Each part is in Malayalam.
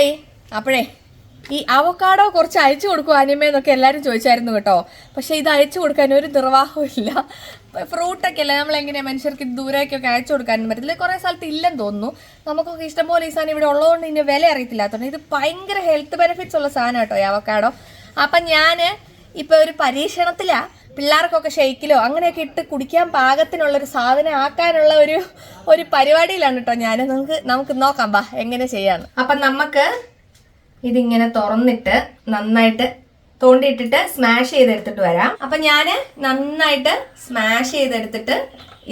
ഹായ് അപ്പോഴേ ഈ അവക്കാടോ കുറച്ച് അയച്ചു കൊടുക്കും അനിമയെന്നൊക്കെ എല്ലാവരും ചോദിച്ചായിരുന്നു കേട്ടോ. പക്ഷേ ഇത് അയച്ചു കൊടുക്കാൻ ഒരു നിർവാഹവും ഇല്ല. ഫ്രൂട്ടൊക്കെ അല്ലേ നമ്മൾ എങ്ങനെയാ മനുഷ്യർക്ക് ദൂരേക്കൊക്കെ അയച്ചു കൊടുക്കാനും പറ്റില്ല. കുറേ സ്ഥലത്ത് ഇല്ലെന്ന് തോന്നുന്നു. നമുക്കൊക്കെ ഇഷ്ടംപോലെ ഈ സാധനം ഇവിടെ ഉള്ളതുകൊണ്ട് ഇതിന്റെ വില അറിയത്തില്ലാത്തതുകൊണ്ട് ഇത് ഭയങ്കര ഹെൽത്ത് ബെനിഫിറ്റ്സ് ഉള്ള സാധനം കേട്ടോ ഈ അവക്കാടോ. അപ്പം ഞാൻ ഇപ്പോൾ ഒരു പരീക്ഷണത്തിലാണ് പിള്ളേർക്കൊക്കെ ഷെയ്ക്കിലോ അങ്ങനെയൊക്കെ ഇട്ട് കുടിക്കാൻ പാകത്തിനുള്ള ഒരു സാധനം ആക്കാനുള്ള ഒരു ഒരു പരിപാടിയിലാണ് കേട്ടോ ഞാൻ നമുക്ക് നമുക്ക് നോക്കാം ബാ എങ്ങനെ ചെയ്യാന്ന്. അപ്പം നമുക്ക് ഇതിങ്ങനെ തുറന്നിട്ട് നന്നായിട്ട് തോണ്ടിയിട്ടിട്ട് സ്മാഷ് ചെയ്തെടുത്തിട്ട് വരാം. അപ്പം ഞാൻ നന്നായിട്ട് സ്മാഷ് ചെയ്തെടുത്തിട്ട്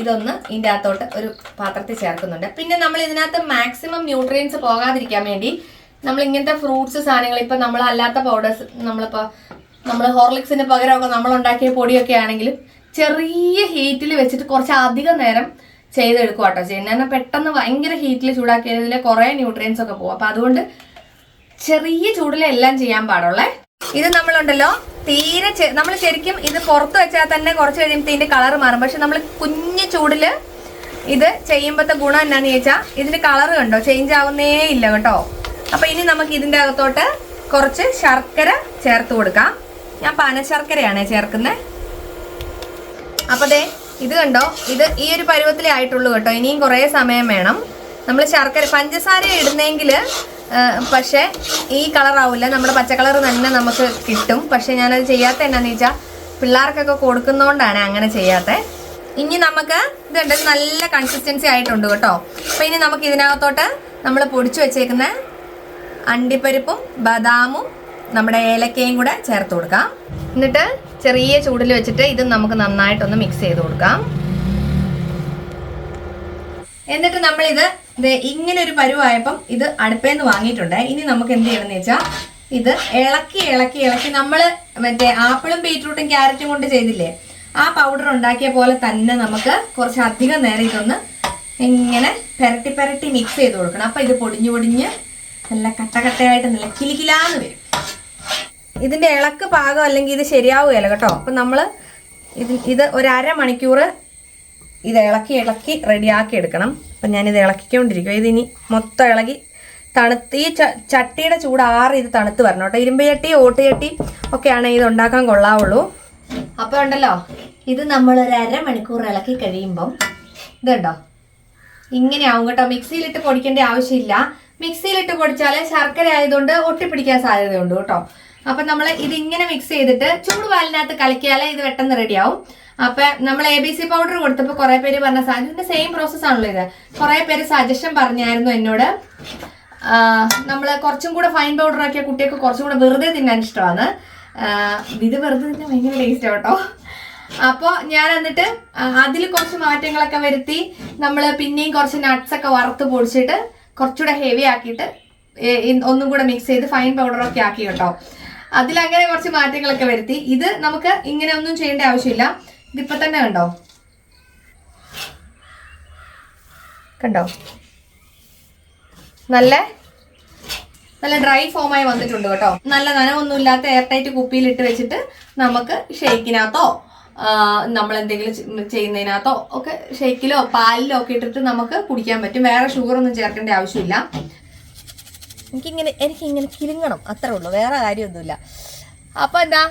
ഇതൊന്ന് ഇതിന്റെ അകത്തോട്ട് ഒരു പാത്രത്തിൽ ചേർക്കുന്നുണ്ട്. പിന്നെ നമ്മൾ ഇതിനകത്ത് മാക്സിമം ന്യൂട്രിയൻസ് പോകാതിരിക്കാൻ വേണ്ടി നമ്മൾ ഇങ്ങനത്തെ ഫ്രൂട്ട്സ് സാധനങ്ങൾ ഇപ്പം നമ്മൾ അല്ലാത്ത പൗഡേഴ്സ് നമ്മളിപ്പോൾ നമ്മൾ ഹോർലിക്സിന് പകരമൊക്കെ നമ്മൾ ഉണ്ടാക്കിയ പൊടിയൊക്കെ ആണെങ്കിലും ചെറിയ ഹീറ്റിൽ വെച്ചിട്ട് കുറച്ച് അധികം നേരം ചെയ്തെടുക്കുക കേട്ടോ. ചെയ്യുന്നത് കാരണം പെട്ടെന്ന് ഭയങ്കര ഹീറ്റിൽ ചൂടാക്കിയതിൽ കുറേ ന്യൂട്രിയൻസ് ഒക്കെ പോകും. അപ്പം അതുകൊണ്ട് ചെറിയ ചൂടിൽ എല്ലാം ചെയ്യാൻ പാടുള്ളേ. ഇത് നമ്മളുണ്ടല്ലോ തീരെ നമ്മൾ ശരിക്കും ഇത് പുറത്ത് വെച്ചാൽ തന്നെ കുറച്ച് കഴിയുമ്പോൾ ഇതിന്റെ കളർ മാറും. പക്ഷെ നമ്മൾ കുഞ്ഞു ചൂടിൽ ഇത് ചെയ്യുമ്പോഴത്തെ ഗുണം എന്നാന്ന് ചോദിച്ചാൽ ഇതിന്റെ കളർ കണ്ടോ? ചേഞ്ച് ആവുന്നേ ഇല്ല കേട്ടോ. അപ്പൊ ഇനി നമുക്ക് ഇതിന്റെ അകത്തോട്ട് കുറച്ച് ശർക്കര ചേർത്ത് കൊടുക്കാം. ഞാൻ പാനശർക്കരയാണ് ചേർക്കുന്നത് അപ്പൊ ദേ ഇത് കണ്ടോ? ഇത് ഈ ഒരു പരുവത്തിലേ ആയിട്ടുള്ളൂ കേട്ടോ. ഇനിയും കുറേ സമയം വേണം. നമ്മൾ ശർക്കര പഞ്ചസാര ഇടുന്നെങ്കിൽ പക്ഷേ ഈ കളർ ആവില്ല നമ്മുടെ പച്ചക്കളർ കളർ തന്നെ നമുക്ക് കിട്ടും. പക്ഷേ ഞാനത് ചെയ്യാത്ത എന്നാന്ന് വെച്ചാൽ പിള്ളേർക്കൊക്കെ കൊടുക്കുന്നതുകൊണ്ടാണ് അങ്ങനെ ചെയ്യാത്ത. ഇനി നമുക്ക് ഇതുണ്ട് നല്ല കൺസിസ്റ്റൻസി ആയിട്ടുണ്ട് കേട്ടോ. അപ്പം ഇനി നമുക്ക് ഇതിനകത്തോട്ട് നമ്മൾ പൊടിച്ചു വെച്ചേക്കുന്ന അണ്ടിപ്പരിപ്പും ബദാമും നമ്മുടെ ഏലക്കയും കൂടെ ചേർത്ത് കൊടുക്കാം. എന്നിട്ട് ചെറിയ ചൂടിൽ വെച്ചിട്ട് ഇത് നമുക്ക് നന്നായിട്ടൊന്ന് മിക്സ് ചെയ്ത് കൊടുക്കാം. എന്നിട്ട് നമ്മൾ ഇത് ഇങ്ങനെ ഒരു പരുവായപ്പം ഇത് അടുപ്പേന്ന് വാങ്ങിയിട്ടുണ്ട്. ഇനി നമുക്ക് എന്ത് ചെയ്യണമെന്ന് വെച്ചാൽ ഇത് ഇളക്കി ഇളക്കി ഇളക്കി നമ്മൾ മറ്റേ ആപ്പിളും ബീറ്റ്റൂട്ടും ക്യാരറ്റും കൊണ്ട് ചെയ്തില്ലേ? ആ പൗഡർ ഉണ്ടാക്കിയ പോലെ തന്നെ നമുക്ക് കുറച്ച് അധികം നേരം ഇതൊന്ന് ഇങ്ങനെ പെരട്ടി പെരട്ടി മിക്സ് ചെയ്ത് കൊടുക്കണം. അപ്പം ഇത് പൊടിഞ്ഞു പൊടിഞ്ഞ് നല്ല കട്ടകട്ടയായിട്ട് നല്ല കിലിക്കിലാന്ന് വരും. ഇതിന്റെ ഇളക്ക് പാകം അല്ലെങ്കിൽ ഇത് ശരിയാവുകയല്ല കേട്ടോ. അപ്പം നമ്മൾ ഇത് ഇത് ഒരു അരമണിക്കൂർ ഇത് ഇളക്കി ഇളക്കി റെഡിയാക്കി എടുക്കണം. അപ്പം ഞാനിത് ഇളക്കിക്കൊണ്ടിരിക്കും ഇതിനി മൊത്തം ഇളകി തണുത്ത് ഈ ചട്ടിയുടെ ചൂട് ആറ് ഇത് തണുത്ത് വരണം കേട്ടോ. ഇരുമ്പ് ചട്ടി ഓട്ട് ചട്ടി ഒക്കെയാണ് ഇത് ഉണ്ടാക്കാൻ കൊള്ളാവുള്ളൂ. അപ്പോൾ ഉണ്ടല്ലോ ഇത് നമ്മൾ ഒരു അരമണിക്കൂർ ഇളക്കി കഴിയുമ്പം ഇതുണ്ടോ? ഇങ്ങനെ ആവും കേട്ടോ. മിക്സിയിലിട്ട് പൊടിക്കേണ്ട ആവശ്യമില്ല. മിക്സിയിലിട്ട് പൊടിച്ചാൽ ശർക്കര ആയതുകൊണ്ട് ഒട്ടിപ്പിടിക്കാൻ സാധ്യതയുണ്ട് കേട്ടോ. അപ്പൊ നമ്മൾ ഇത് ഇങ്ങനെ മിക്സ് ചെയ്തിട്ട് ചൂട് പാലിനകത്ത് കലക്കിയാലേ ഇത് പെട്ടെന്ന് റെഡിയാവും അപ്പൊ നമ്മൾ എ ബി സി പൗഡർ കൊടുത്തപ്പോൾ കുറെ പേര് പറഞ്ഞ സാധനത്തിന്റെ സെയിം പ്രോസസ് ആണല്ലോ ഇത്. കുറെ പേര് സജഷൻ പറഞ്ഞായിരുന്നു എന്നോട്. നമ്മൾ കുറച്ചും കൂടെ ഫൈൻ പൗഡർ ആക്കിയ കുട്ടികൾക്ക് കുറച്ചും കൂടെ വെറുതെ തിന്നാൻ ഇഷ്ടമാണ്. ഇത് വെറുതെ തിന്നാൻ ഭയങ്കര ടേസ്റ്റ് കേട്ടോ. അപ്പോൾ ഞാൻ എന്നിട്ട് അതിൽ കുറച്ച് മാറ്റങ്ങളൊക്കെ വരുത്തി നമ്മൾ പിന്നെയും കുറച്ച് നട്ട്സ് ഒക്കെ വറുത്ത് പൊടിച്ചിട്ട് കുറച്ചുകൂടെ ഹെവി ആക്കിയിട്ട് ഒന്നും കൂടെ മിക്സ് ചെയ്ത് ഫൈൻ പൗഡറൊക്കെ ആക്കി കേട്ടോ. അതിലങ്ങനെ കുറച്ച് മാറ്റങ്ങളൊക്കെ വരുത്തി. ഇത് നമുക്ക് ഇങ്ങനെ ഒന്നും ചെയ്യേണ്ട ആവശ്യമില്ല. ഇതിപ്പോ തന്നെ കണ്ടോ? കണ്ടോ? നല്ല നല്ല ഡ്രൈ ഫോമായി വന്നിട്ടുണ്ട് കേട്ടോ. നല്ല നനവൊന്നുമില്ലാത്ത എയർ ടൈറ്റ് കുപ്പിയിലിട്ട് വെച്ചിട്ട് നമുക്ക് ഷെയ്ക്കിനകത്തോ നമ്മൾ എന്തെങ്കിലും ചെയ്യുന്നതിനകത്തോ ഒക്കെ ഷെയ്ക്കിലോ പാലിലോ ഒക്കെ ഇട്ടിട്ട് നമുക്ക് കുടിക്കാൻ പറ്റും. വേറെ ഷുഗർ ഒന്നും ചേർക്കേണ്ട ആവശ്യമില്ല. എനിക്കിങ്ങനെ എനിക്കിങ്ങനെ കിലുങ്ങണം. അത്രേ ഉള്ളൂ. വേറെ കാര്യമൊന്നുമില്ല. അപ്പോൾ എന്താ?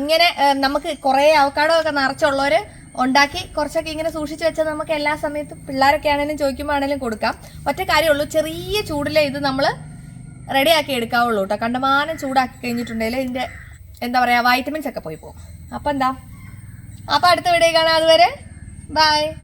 ഇങ്ങനെ നമുക്ക് കുറേ അവക്കാടോ ഒക്കെ നിറച്ചുള്ളവർ ഉണ്ടാക്കി കുറച്ചൊക്കെ ഇങ്ങനെ സൂക്ഷിച്ച് വെച്ചാൽ നമുക്ക് എല്ലാ സമയത്തും പിള്ളേരൊക്കെ ആണെങ്കിലും ചോദിക്കുമ്പോൾ ആണെങ്കിലും കൊടുക്കാം. ഒറ്റ കാര്യമുള്ളൂ ചെറിയ ചൂടിലേ ഇത് നമ്മൾ റെഡിയാക്കി എടുക്കാവുള്ളൂ കേട്ടോ. കണ്ടമാനം ചൂടാക്കി കഴിഞ്ഞിട്ടുണ്ടെങ്കിൽ ഇതിന്റെ എന്താ പറയുക വൈറ്റമിൻസ് ഒക്കെ പോയി പോകും. അപ്പം എന്താ? അപ്പം അടുത്ത വീഡിയോ കാണാം അതുവരെ. ബൈ.